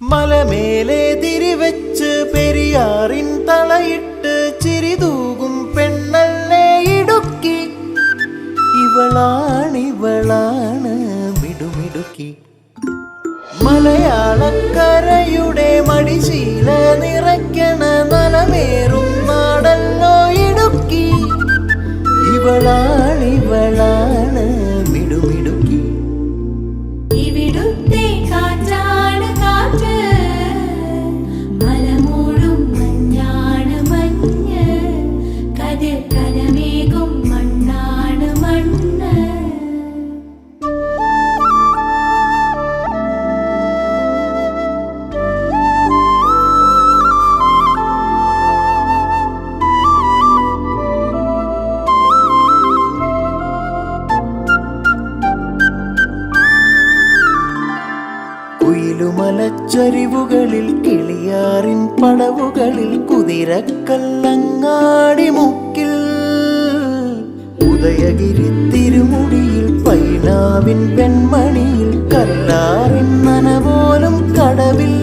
മലമേലെ തിരിവെച്ച് പെരിയാറിൻ തളയിട്ട് ചിരിതൂകും പെണ്ണല്ലേ ഇടുക്കി. ഇവളാണിവളാണ് മിടുമിടുക്കി. മലയാളക്കരയുടെ മടിശീല നിറയ്ക്കണ നലമേറും നാടല്ലോ കുയിലുമലച്ചരിവുകളിൽ കിളിയാറിൻ പടവുകളിൽ കുതിരക്കല്ലങ്ങാടി മുക്കിൽ. ഉദയഗിരി തിരുമുടിയിൽ പൈനാവിൻ പെൺമണിയിൽ കല്ലാറിൻ നനപോലും കടവിൽ.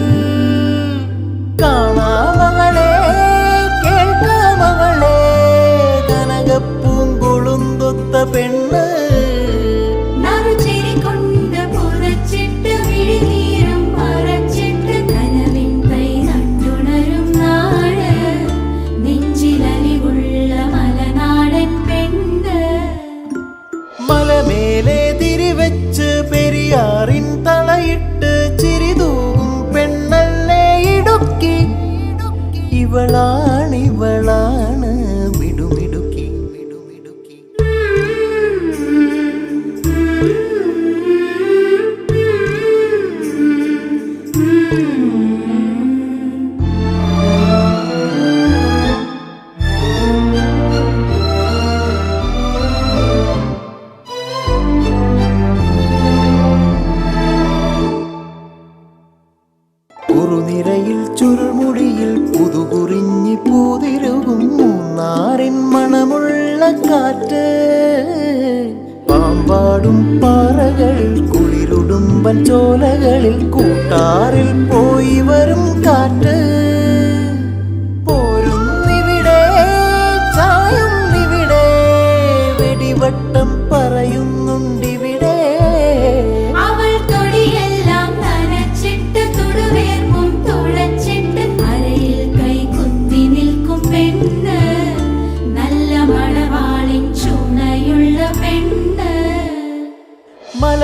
പെണ്ണ കുറുനിരയിൽ ചുരുൾമുടിയിൽ പുതുകുറിഞ്ഞി പൂതിരുകും മൂന്നാറിൻ മണമുള്ള കാറ്റ്. പാമ്പാടും പാറകളിൽ കുളിരുടുമ്പൻ ചോലകളിൽ കൂട്ടാറിൽ പോയി വരും കാറ്റ്.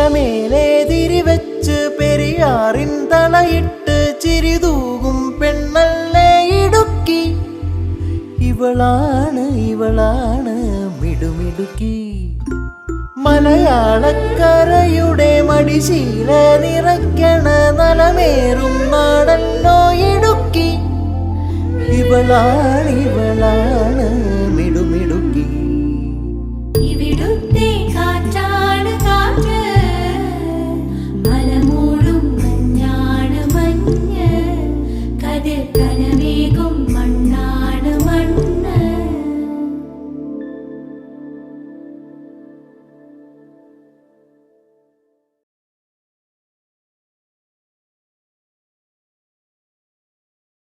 മലമേലെ തിരിവെച്ച് പെരിയാറിൻ തളയിട്ട് ചിരിതൂകും പെണ്ണല്ലേ ഇടുക്കി. ഇവളാണ് ഇവളാണ് മിടുമിടുക്കി. മലയാളക്കരയുടെ മടിശീല നിറയ്ക്കണ നലമേറും നാടല്ലോ ഇടുക്കി. ഇവളാണ് ഇവളാണ്